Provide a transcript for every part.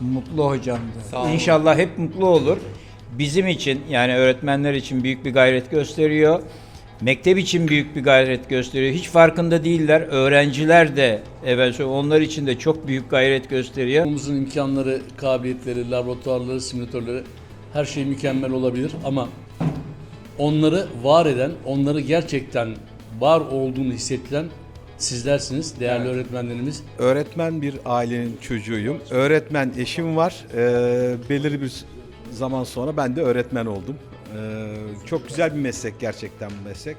mutlu hocamdı. Sağ olun. İnşallah hep mutlu olur. Bizim için yani öğretmenler için büyük bir gayret gösteriyor. Mektep için büyük bir gayret gösteriyor. Hiç farkında değiller. Öğrenciler de evet onlar için de çok büyük gayret gösteriyor. Okulumuzun imkanları, kabiliyetleri, laboratuvarları, simülatörleri her şey mükemmel olabilir ama onları var eden, onları gerçekten var olduğunu hissettiren sizlersiniz, değerli öğretmenlerimiz. Öğretmen bir ailenin çocuğuyum. Öğretmen eşim var. Ee, belirli bir zaman sonra ben de öğretmen oldum. Ee, çok güzel bir meslek gerçekten bu meslek.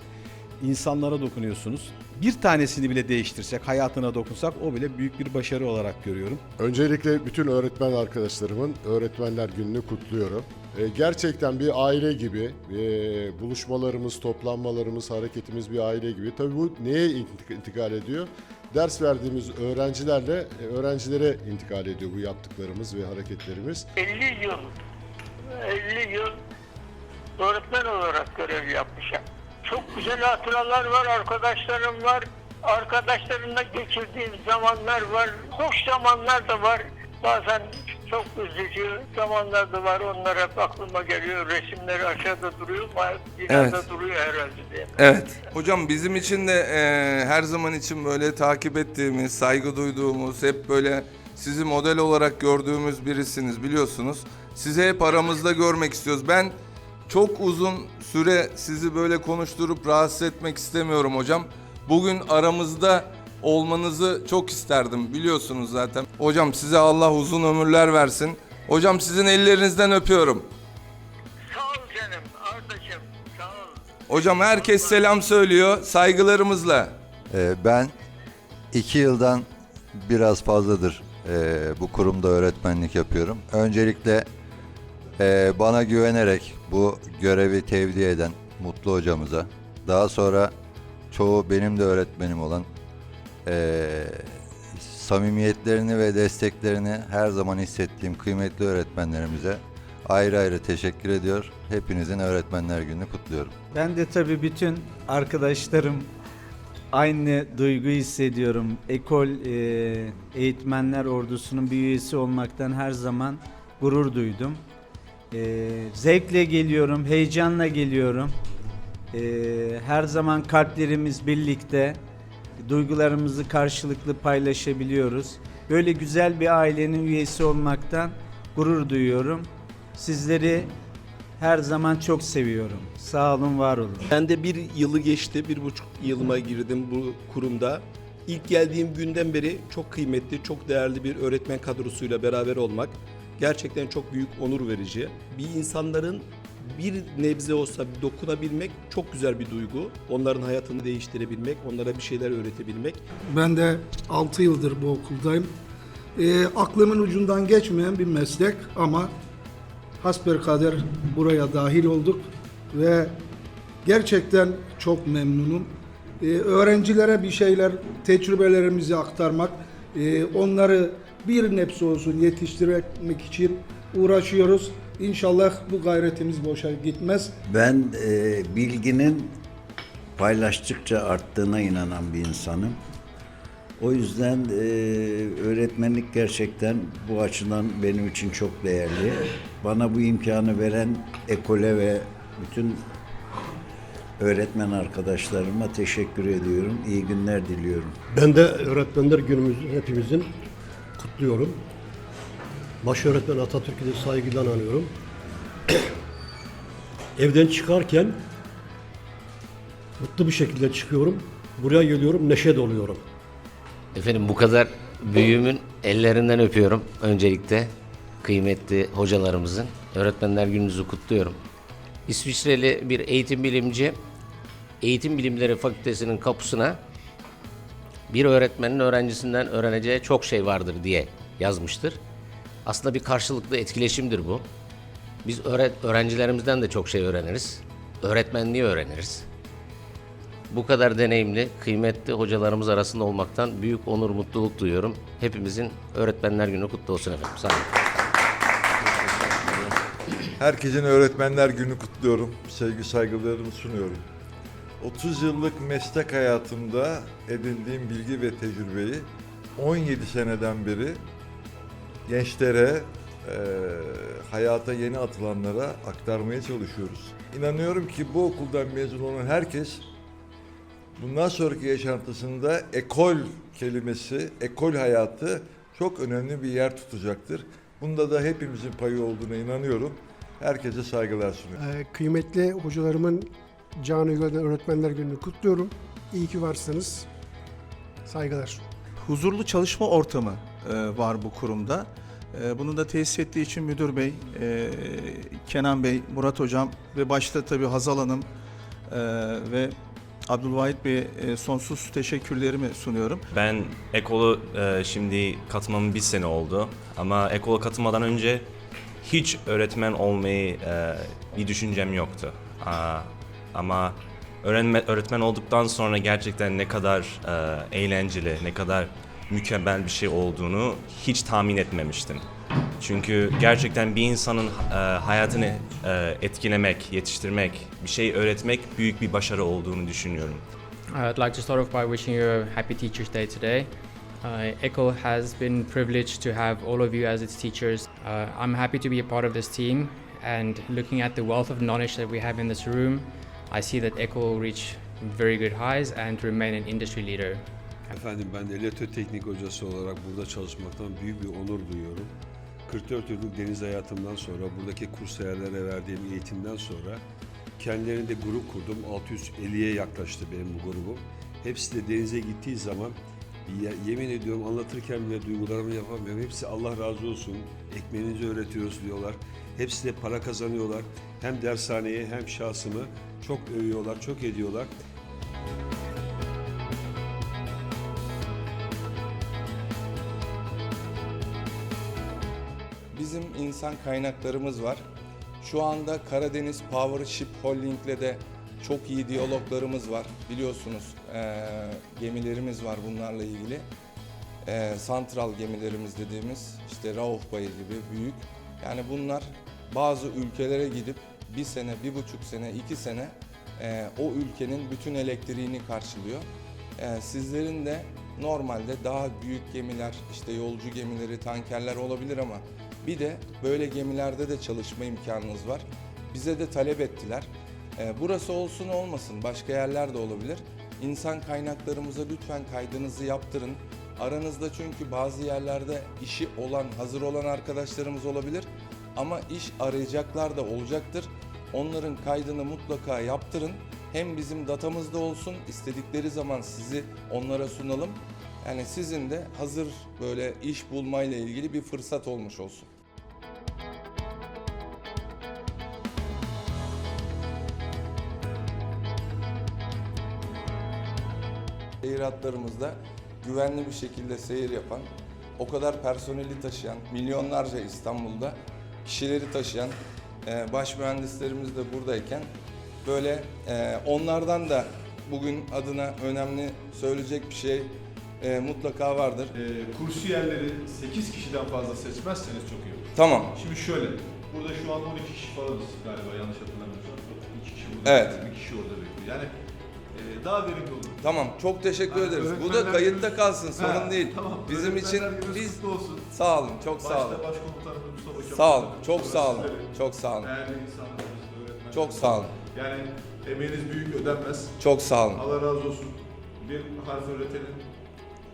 İnsanlara dokunuyorsunuz. Bir tanesini bile değiştirsek, hayatına dokunsak o bile büyük bir başarı olarak görüyorum. Öncelikle bütün öğretmen arkadaşlarımın Öğretmenler Günü'nü kutluyorum. Ee, gerçekten bir aile gibi, ee, buluşmalarımız, toplanmalarımız, hareketimiz bir aile gibi. Tabii bu neye intik- intikal ediyor? Ders verdiğimiz öğrencilerle e, öğrencilere intikal ediyor bu yaptıklarımız ve hareketlerimiz. 50 yıl 50 yıl öğretmen olarak görev yapmışım. Çok güzel hatıralar var, arkadaşlarım var. Arkadaşlarımla geçirdiğim zamanlar var. Hoş zamanlar da var. Bazen çok üzücü zamanlar da var. Onlar hep aklıma geliyor. Resimleri aşağıda duruyor. Binada Evet. duruyor herhalde diye. Evet. Hocam bizim için de e, her zaman için böyle takip ettiğimiz, saygı duyduğumuz, hep böyle sizi model olarak gördüğümüz birisiniz biliyorsunuz. Sizi hep aramızda görmek istiyoruz. Ben çok uzun süre sizi böyle konuşturup rahatsız etmek istemiyorum hocam. Bugün aramızda olmanızı çok isterdim biliyorsunuz zaten. Hocam size Allah uzun ömürler versin. Hocam sizin ellerinizden öpüyorum. Sağ ol canım Ardacığım. Sağ ol. Hocam herkes selam söylüyor saygılarımızla. Ee, Ben iki yıldan biraz fazladır e, bu kurumda öğretmenlik yapıyorum. Öncelikle e, bana güvenerek bu görevi tevdi eden Mutlu hocamıza, daha sonra çoğu benim de öğretmenim olan e, samimiyetlerini ve desteklerini her zaman hissettiğim kıymetli öğretmenlerimize ayrı ayrı teşekkür ediyor. Hepinizin Öğretmenler Günü'nü kutluyorum. Ben de tabii bütün arkadaşlarım aynı duygu hissediyorum. Ekol e, eğitmenler ordusunun bir üyesi olmaktan her zaman gurur duydum. E, zevkle geliyorum, heyecanla geliyorum. E, her zaman kalplerimiz birlikte, duygularımızı karşılıklı paylaşabiliyoruz. Böyle güzel bir ailenin üyesi olmaktan gurur duyuyorum. Sizleri her zaman çok seviyorum. Sağ olun, var olun. Ben de bir yılı geçti, bir buçuk yılıma girdim bu kurumda. İlk geldiğim günden beri çok kıymetli, çok değerli bir öğretmen kadrosuyla beraber olmak gerçekten çok büyük onur verici. Bir insanların bir nebze olsa dokunabilmek çok güzel bir duygu. Onların hayatını değiştirebilmek, onlara bir şeyler öğretebilmek. Ben de 6 yıldır bu okuldayım. Ee, aklımın ucundan geçmeyen bir meslek ama hasbelkader buraya dahil olduk ve gerçekten çok memnunum. Ee, öğrencilere bir şeyler, tecrübelerimizi aktarmak, e, onları bir nebze olsun yetiştirmek için uğraşıyoruz. İnşallah bu gayretimiz boşa gitmez. Ben e, bilginin paylaştıkça arttığına inanan bir insanım. O yüzden e, öğretmenlik gerçekten bu açıdan benim için çok değerli. Bana bu imkanı veren ekole ve bütün öğretmen arkadaşlarıma teşekkür ediyorum. İyi günler diliyorum. Ben de öğretmenler günümüzü hepimizin kutluyorum. Baş öğretmen Atatürk'ü de saygıyla anıyorum. Evden çıkarken mutlu bir şekilde çıkıyorum. Buraya geliyorum, neşe doluyorum. Efendim bu kadar büyüğümün ellerinden öpüyorum öncelikle. Kıymetli hocalarımızın. Öğretmenler gününüzü kutluyorum. İsviçreli bir eğitim bilimci Eğitim Bilimleri Fakültesinin kapısına bir öğretmenin öğrencisinden öğreneceği çok şey vardır diye yazmıştır. Aslında bir karşılıklı etkileşimdir bu. Biz öğre- öğrencilerimizden de çok şey öğreniriz. Öğretmenliği öğreniriz. Bu kadar deneyimli, kıymetli hocalarımız arasında olmaktan büyük onur, mutluluk duyuyorum. Hepimizin Öğretmenler Günü kutlu olsun efendim. Sağ olun. Herkesin Öğretmenler Günü kutluyorum. Sevgi saygılarımı sunuyorum. 30 yıllık meslek hayatımda edindiğim bilgi ve tecrübeyi 17 seneden beri gençlere, e, hayata yeni atılanlara aktarmaya çalışıyoruz. İnanıyorum ki bu okuldan mezun olan herkes bundan sonraki yaşantısında ekol kelimesi, ekol hayatı çok önemli bir yer tutacaktır. Bunda da hepimizin payı olduğuna inanıyorum. Herkese saygılar sunuyorum. Ee, kıymetli hocalarımın canı gönülden öğretmenler gününü kutluyorum. İyi ki varsınız. Saygılar. huzurlu çalışma ortamı var bu kurumda. E, bunu da tesis ettiği için müdür bey, e, Kenan bey, Murat hocam ve başta tabii Hazal hanım e, ve Abdülvahit Bey'e e, sonsuz teşekkürlerimi sunuyorum. Ben Ekol'u e, şimdi katılmamın bir sene oldu. Ama Ekol'a katılmadan önce hiç öğretmen olmayı e, bir düşüncem yoktu. Ama öğrenme, öğretmen olduktan sonra gerçekten ne kadar e, eğlenceli, ne kadar mükemmel bir şey olduğunu hiç tahmin etmemiştim. Çünkü gerçekten bir insanın e, hayatını e, etkilemek, yetiştirmek, bir şey öğretmek büyük bir başarı olduğunu düşünüyorum. I'd like to start off by wishing you a happy Teachers' Day today. Uh, ECHO has been privileged to have all of you as its teachers. Uh, I'm happy to be a part of this team, and looking at the wealth of knowledge that we have in this room, I see that ECHO will reach very good highs and remain an industry leader. Efendim ben elektroteknik hocası olarak burada çalışmaktan büyük bir onur duyuyorum. 44 yıllık deniz hayatımdan sonra, buradaki kursiyerlere verdiğim eğitimden sonra kendilerinde grup kurdum. 650'ye yaklaştı benim bu grubum. Hepsi de denize gittiği zaman ya- yemin ediyorum anlatırken bile duygularımı yapamıyorum. Hepsi Allah razı olsun, ekmeğinizi öğretiyoruz diyorlar. Hepsi de para kazanıyorlar. Hem dershaneye hem şahsımı çok övüyorlar, çok ediyorlar. Bizim insan kaynaklarımız var. Şu anda Karadeniz Power Ship Holding'le de çok iyi diyaloglarımız var. Biliyorsunuz eee, gemilerimiz var bunlarla ilgili. Eee, santral gemilerimiz dediğimiz işte Rauf Bayı gibi büyük. Yani bunlar bazı ülkelere gidip bir sene, bir buçuk sene, iki sene eee, o ülkenin bütün elektriğini karşılıyor. Eee, sizlerin de normalde daha büyük gemiler, işte yolcu gemileri, tankerler olabilir ama bir de böyle gemilerde de çalışma imkanınız var. Bize de talep ettiler. Ee, burası olsun olmasın, başka yerler de olabilir. İnsan kaynaklarımıza lütfen kaydınızı yaptırın. Aranızda çünkü bazı yerlerde işi olan, hazır olan arkadaşlarımız olabilir. Ama iş arayacaklar da olacaktır. Onların kaydını mutlaka yaptırın. Hem bizim datamızda olsun, istedikleri zaman sizi onlara sunalım. Yani sizin de hazır böyle iş bulmayla ilgili bir fırsat olmuş olsun. Seyir hatlarımızda güvenli bir şekilde seyir yapan, o kadar personeli taşıyan, milyonlarca İstanbul'da kişileri taşıyan e, baş mühendislerimiz de buradayken böyle e, onlardan da bugün adına önemli söyleyecek bir şey e, mutlaka vardır. kursiyerleri 8 kişiden fazla seçmezseniz çok iyi olur. Tamam. Şimdi şöyle, burada şu an 12 kişi falanız galiba yanlış hatırlamıyorsam. 2 kişi burada, Evet. bir kişi orada bekliyor. Yani e, daha verimli olur. Tamam, çok teşekkür Yani ederiz. Bu öğretmenler da kayıtta kalsın, sorun Ha, değil. tamam. Bizim için Öğretmenler gününüz biz kutlu olsun. sağ olun, çok sağ olun. Başta Başkomutanımız Mustafa Kemal. Sağ olun, çok sağ olun. sizleri, Çok sağ olun. Değerli insanlarımız, öğretmenler. Çok sağ olun. Yani emeğiniz büyük ödenmez. Çok sağ olun. Allah razı olsun. Bir harf öğretenin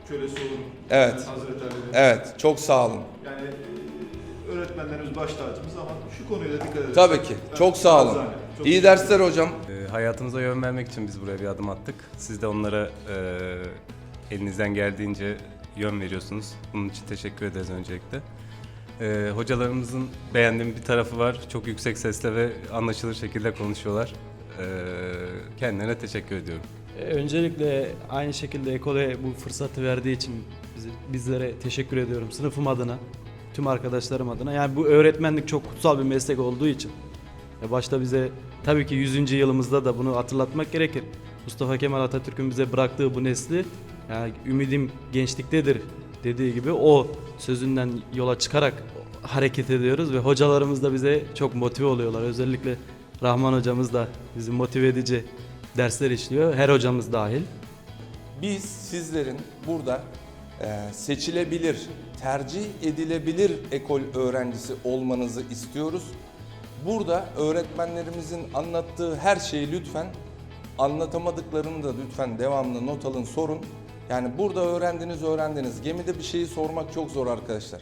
kölesi olun. Evet. Hazreti Ali'nin. Evet, çok sağ olun. Yani e, öğretmenlerimiz baş tacımız ama şu konuya da dikkat edin. Tabii ki. Çok sağ olun. Çok İyi teşekkür dersler hocam. E, hayatımıza yön vermek için biz buraya bir adım attık. Siz de onlara e, elinizden geldiğince yön veriyorsunuz. Bunun için teşekkür ederiz öncelikle. E, hocalarımızın beğendiğim bir tarafı var. Çok yüksek sesle ve anlaşılır şekilde konuşuyorlar. E, kendilerine teşekkür ediyorum. Öncelikle aynı şekilde Ekole bu fırsatı verdiği için bizlere teşekkür ediyorum. Sınıfım adına, tüm arkadaşlarım adına. Yani bu öğretmenlik çok kutsal bir meslek olduğu için. Ya başta bize tabii ki 100. yılımızda da bunu hatırlatmak gerekir. Mustafa Kemal Atatürk'ün bize bıraktığı bu nesli yani ümidim gençliktedir dediği gibi o sözünden yola çıkarak hareket ediyoruz ve hocalarımız da bize çok motive oluyorlar. Özellikle Rahman hocamız da bizi motive edici dersler işliyor. Her hocamız dahil. Biz sizlerin burada e, seçilebilir, tercih edilebilir ekol öğrencisi olmanızı istiyoruz. Burada öğretmenlerimizin anlattığı her şeyi lütfen anlatamadıklarını da lütfen devamlı not alın sorun. Yani burada öğrendiniz öğrendiniz. Gemide bir şeyi sormak çok zor arkadaşlar.